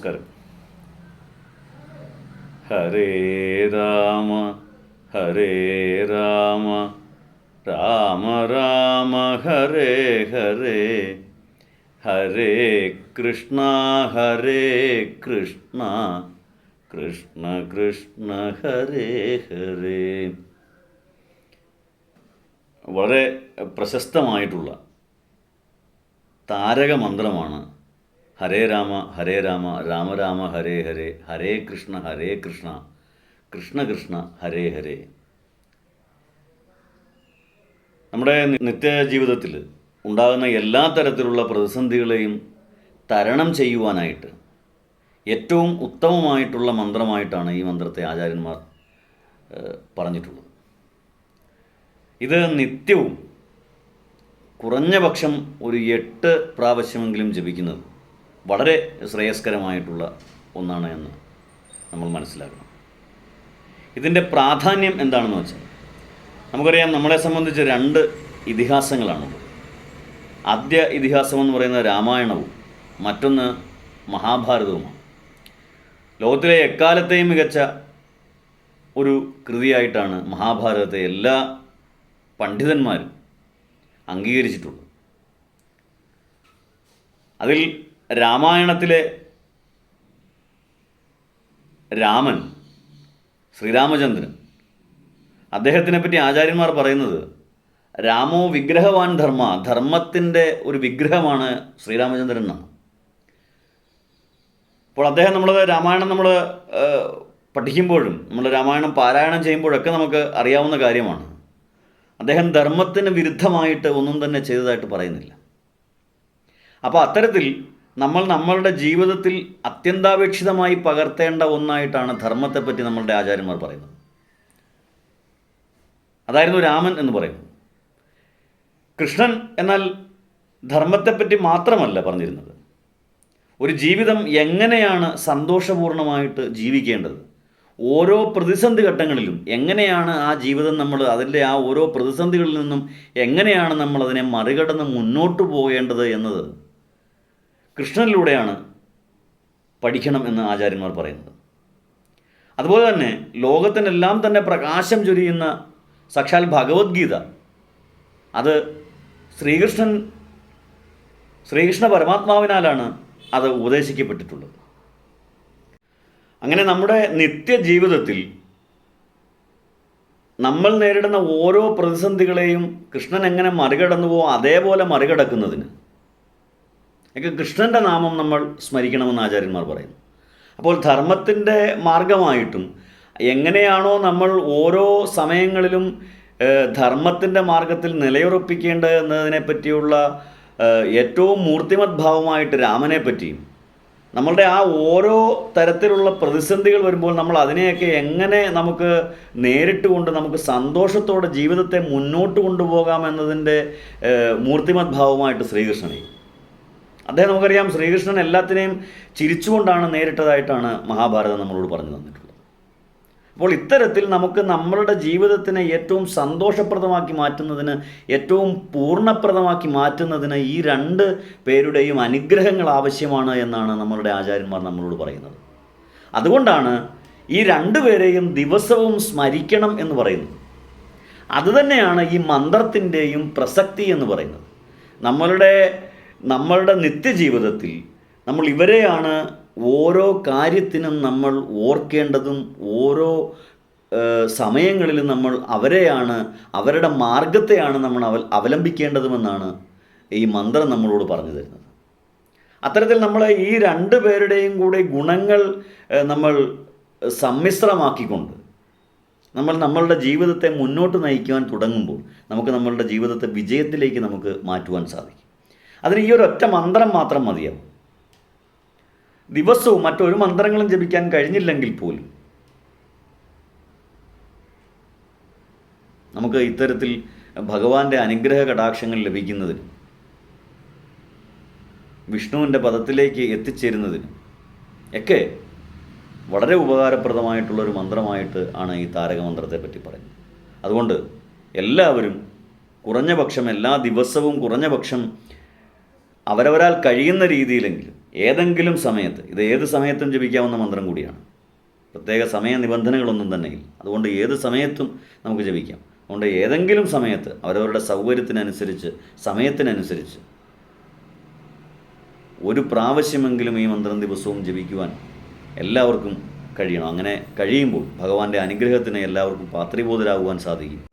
നമസ്കാരം. ഹരേ രാമ ഹരേ രാമ രാമ രാമ ഹരേ ഹരേ ഹരേ കൃഷ്ണ ഹരേ കൃഷ്ണ കൃഷ്ണ കൃഷ്ണ ഹരേ ഹരേ. വളരെ പ്രശസ്തമായിട്ടുള്ള താരക മന്ത്രമാണ് ഹരേ രാമ ഹരേ രാമ രാമ രാമ ഹരേ ഹരേ ഹരേ കൃഷ്ണ ഹരേ കൃഷ്ണ കൃഷ്ണ കൃഷ്ണ ഹരേ ഹരേ. നമ്മുടെ നിത്യ ജീവിതത്തിൽ ഉണ്ടാകുന്ന എല്ലാ തരത്തിലുള്ള പ്രതിസന്ധികളെയും തരണം ചെയ്യുവാനായിട്ട് ഏറ്റവും ഉത്തമമായിട്ടുള്ള മന്ത്രമായിട്ടാണ് ഈ മന്ത്രത്തെ ആചാര്യന്മാർ പറഞ്ഞിട്ടുള്ളത്. ഇത് നിത്യവും കുറഞ്ഞ പക്ഷം ഒരു എട്ട് പ്രാവശ്യമെങ്കിലും ജപിക്കുന്നത് വളരെ ശ്രേയസ്കരമായിട്ടുള്ള ഒന്നാണ് എന്ന് നമ്മൾ മനസ്സിലാക്കണം. ഇതിന്റെ പ്രാധാന്യം എന്താണെന്ന് വെച്ചാൽ നമുക്കറിയാം നമ്മളെ സംബന്ധിച്ച് രണ്ട് ഇതിഹാസങ്ങളാണുള്ളത്. ആദ്യ ഇതിഹാസം എന്ന് പറയുന്നത് രാമായണവും മറ്റൊന്ന് മഹാഭാരതവുമാണ്. ലോകത്തിലെ എക്കാലത്തെയും മികച്ച ഒരു കൃതിയായിട്ടാണ് മഹാഭാരതത്തെ എല്ലാ പണ്ഡിതന്മാരും അംഗീകരിച്ചിട്ടുള്ളത്. അതിൽ രാമായണത്തിലെ രാമൻ ശ്രീരാമചന്ദ്രൻ അദ്ദേഹത്തിനെ പറ്റി ആചാര്യന്മാർ പറയുന്നത് രാമോ വിഗ്രഹവാൻ ധർമ്മ ധർമ്മത്തിന്റെ ഒരു വിഗ്രഹമാണ് ശ്രീരാമചന്ദ്രൻ എന്നാണ്. അപ്പോൾ അദ്ദേഹം നമ്മൾ രാമായണം നമ്മൾ പഠിക്കുമ്പോഴും നമ്മൾ രാമായണം പാരായണം ചെയ്യുമ്പോഴൊക്കെ നമുക്ക് അറിയാവുന്ന കാര്യമാണ്. അദ്ദേഹം ധർമ്മത്തിന് വിരുദ്ധമായിട്ട് ഒന്നും തന്നെ ചെയ്തതായിട്ട് പറയുന്നില്ല. അപ്പോൾ അത്തരത്തിൽ നമ്മൾ നമ്മളുടെ ജീവിതത്തിൽ അത്യന്താപേക്ഷിതമായി പകർത്തേണ്ട ഒന്നായിട്ടാണ് ധർമ്മത്തെപ്പറ്റി നമ്മളുടെ ആചാര്യന്മാർ പറയുന്നത്. അതായിരുന്നു രാമൻ എന്ന് പറയുന്നത്. കൃഷ്ണൻ എന്നാൽ ധർമ്മത്തെപ്പറ്റി മാത്രമല്ല പറഞ്ഞിരുന്നത്. ഒരു ജീവിതം എങ്ങനെയാണ് സന്തോഷപൂർണമായിട്ട് ജീവിക്കേണ്ടത്? ഓരോ പ്രതിസന്ധി ഘട്ടങ്ങളിലും എങ്ങനെയാണ് ആ ജീവിതം നമ്മൾ അതിന്റെ ആ ഓരോ പ്രതിസന്ധികളിൽ നിന്നും എങ്ങനെയാണ് നമ്മൾ അതിനെ മറികടന്ന് മുന്നോട്ട് പോകേണ്ടത് എന്നത് കൃഷ്ണനിലൂടെയാണ് പഠിക്കണം എന്ന് ആചാര്യന്മാർ പറയുന്നത്. അതുപോലെ തന്നെ ലോകത്തിനെല്ലാം തന്നെ പ്രകാശം ചൊരിയുന്ന സാക്ഷാൽ ഭഗവത്ഗീത അത് ശ്രീകൃഷ്ണൻ ശ്രീകൃഷ്ണ പരമാത്മാവിനാലാണ് അത് ഉപദേശിക്കപ്പെട്ടിട്ടുള്ളത്. അങ്ങനെ നമ്മുടെ നിത്യജീവിതത്തിൽ നമ്മൾ നേരിടുന്ന ഓരോ പ്രതിസന്ധികളെയും കൃഷ്ണൻ എങ്ങനെ മറികടന്നുവോ അതേപോലെ മറികടക്കുന്നതിന് ഒക്കെ കൃഷ്ണന്റെ നാമം നമ്മൾ സ്മരിക്കണമെന്ന് ആചാര്യന്മാർ പറയുന്നു. അപ്പോൾ ധർമ്മത്തിന്റെ മാർഗമായിട്ടും എങ്ങനെയാണോ നമ്മൾ ഓരോ സമയങ്ങളിലും ധർമ്മത്തിന്റെ മാർഗത്തിൽ നിലയുറപ്പിക്കേണ്ടത് എന്നതിനെ പറ്റിയുള്ള ഏറ്റവും മൂർത്തിമത് ഭാവമായിട്ട് രാമനെ പറ്റിയും നമ്മളുടെ ആ ഓരോ തരത്തിലുള്ള പ്രതിസന്ധികൾ വരുമ്പോൾ നമ്മൾ അതിനെയൊക്കെ എങ്ങനെ നമുക്ക് നേരിട്ട് കൊണ്ട് നമുക്ക് സന്തോഷത്തോടെ ജീവിതത്തെ മുന്നോട്ട് കൊണ്ടുപോകാം എന്നതിന്റെ മൂർത്തിമത് ഭാവമായിട്ട് ശ്രീകൃഷ്ണനെ അദ്ദേഹം നമുക്കറിയാം ശ്രീകൃഷ്ണൻ എല്ലാത്തിനെയും ചിരിച്ചുകൊണ്ടാണ് നേരിട്ടതായിട്ടാണ് മഹാഭാരതം നമ്മളോട് പറഞ്ഞു തന്നിട്ടുള്ളത്. അപ്പോൾ ഇത്തരത്തിൽ നമുക്ക് നമ്മളുടെ ജീവിതത്തിനെ ഏറ്റവും സന്തോഷപ്രദമാക്കി മാറ്റുന്നതിന് ഏറ്റവും പൂർണപ്രദമാക്കി മാറ്റുന്നതിന് ഈ രണ്ട് പേരുടെയും അനുഗ്രഹങ്ങൾ ആവശ്യമാണ് എന്നാണ് നമ്മളുടെ ആചാര്യന്മാർ നമ്മളോട് പറയുന്നത്. അതുകൊണ്ടാണ് ഈ രണ്ടുപേരെയും ദിവസവും സ്മരിക്കണം എന്ന് പറയുന്നത്. അതുതന്നെയാണ് ഈ മന്ത്രത്തിന്റെയും പ്രസക്തി എന്ന് പറയുന്നത്. നമ്മളുടെ നമ്മളുടെ നിത്യജീവിതത്തിൽ നമ്മൾ ഇവരെയാണ് ഓരോ കാര്യത്തിനും നമ്മൾ ഓർക്കേണ്ടതും ഓരോ സമയങ്ങളിൽ നമ്മൾ അവരെയാണ് അവരുടെ മാർഗത്തെയാണ് നമ്മൾ അവ അവലംബിക്കേണ്ടതുമെന്നാണ് ഈ മന്ത്രം നമ്മളോട് പറഞ്ഞു തരുന്നത്. അത്തരത്തിൽ നമ്മൾ ഈ രണ്ട് പേരുടെയും കൂടെ ഗുണങ്ങൾ നമ്മൾ സമ്മിശ്രമാക്കിക്കൊണ്ട് നമ്മൾ നമ്മളുടെ ജീവിതത്തെ മുന്നോട്ട് നയിക്കുവാൻ തുടങ്ങുമ്പോൾ നമുക്ക് നമ്മളുടെ ജീവിതത്തെ വിജയത്തിലേക്ക് നമുക്ക് മാറ്റുവാൻ സാധിക്കും. അതിന് ഈ ഒരു ഒറ്റ മന്ത്രം മാത്രം മതിയാവും. ദിവസവും മറ്റൊരു മന്ത്രങ്ങളും ജപിക്കാൻ കഴിഞ്ഞില്ലെങ്കിൽ പോലും നമുക്ക് ഇത്തരത്തിൽ ഭഗവാന്റെ അനുഗ്രഹ കടാക്ഷങ്ങൾ ലഭിക്കുന്നതിന് വിഷ്ണുവിന്റെ പദത്തിലേക്ക് എത്തിച്ചേരുന്നതിന് ഒക്കെ വളരെ ഉപകാരപ്രദമായിട്ടുള്ള ഒരു മന്ത്രമായിട്ട് ആണ് ഈ താരകമന്ത്രത്തെ പറ്റി പറയുന്നത്. അതുകൊണ്ട് എല്ലാവരും കുറഞ്ഞ പക്ഷം എല്ലാ ദിവസവും കുറഞ്ഞ പക്ഷം അവരവരാൽ കഴിയുന്ന രീതിയിലെങ്കിലും ഏതെങ്കിലും സമയത്ത് ഇത് ഏത് സമയത്തും ജപിക്കാവുന്ന മന്ത്രം കൂടിയാണ്. പ്രത്യേക സമയ നിബന്ധനകളൊന്നും തന്നെ ഇല്ല അതുകൊണ്ട് ഏത് സമയത്തും നമുക്ക് ജപിക്കാം. അതുകൊണ്ട് ഏതെങ്കിലും സമയത്ത് അവരവരുടെ സൗകര്യത്തിനനുസരിച്ച് സമയത്തിനനുസരിച്ച് ഒരു പ്രാവശ്യമെങ്കിലും ഈ മന്ത്രം ദിവസവും ജപിക്കുവാൻ എല്ലാവർക്കും കഴിയണം. അങ്ങനെ കഴിയുമ്പോൾ ഭഗവാന്റെ അനുഗ്രഹത്തിന് എല്ലാവർക്കും പാത്രീബോധരാകുവാൻ സാധിക്കും.